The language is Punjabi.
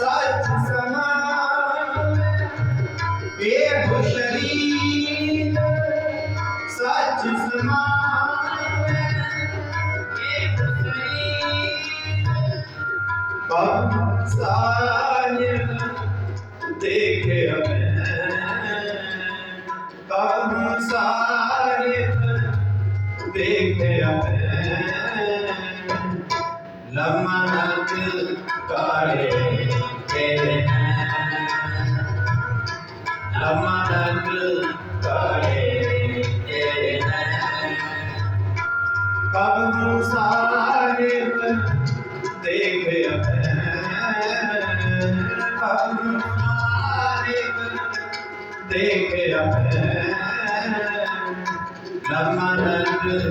ਸੱਚ ਸਮਾਨ ਇਹ ਸੱਚ ਸਮਾਨ ਇਹ ਸ਼ਰੀਰ ਦੇਖਿਆ ਮੈਂ ਪਮ ਸਾਹਿਬ ਦੇਖਿਆ ਮੈਂ ਲਮਨਕ ਕਾਰੇ ਤੇਰੇ ਲਮਨਕ ਕਾਰੇ ਤੇਰੇ ਪਵਨ ਸਾਹਿਬ ਦੇਖਿਆ ਮੈਂ ਪਵਨ ਸਾਹਿਬ ਦੇਖਿਆ ਮੈਂ ਲਮਨਕ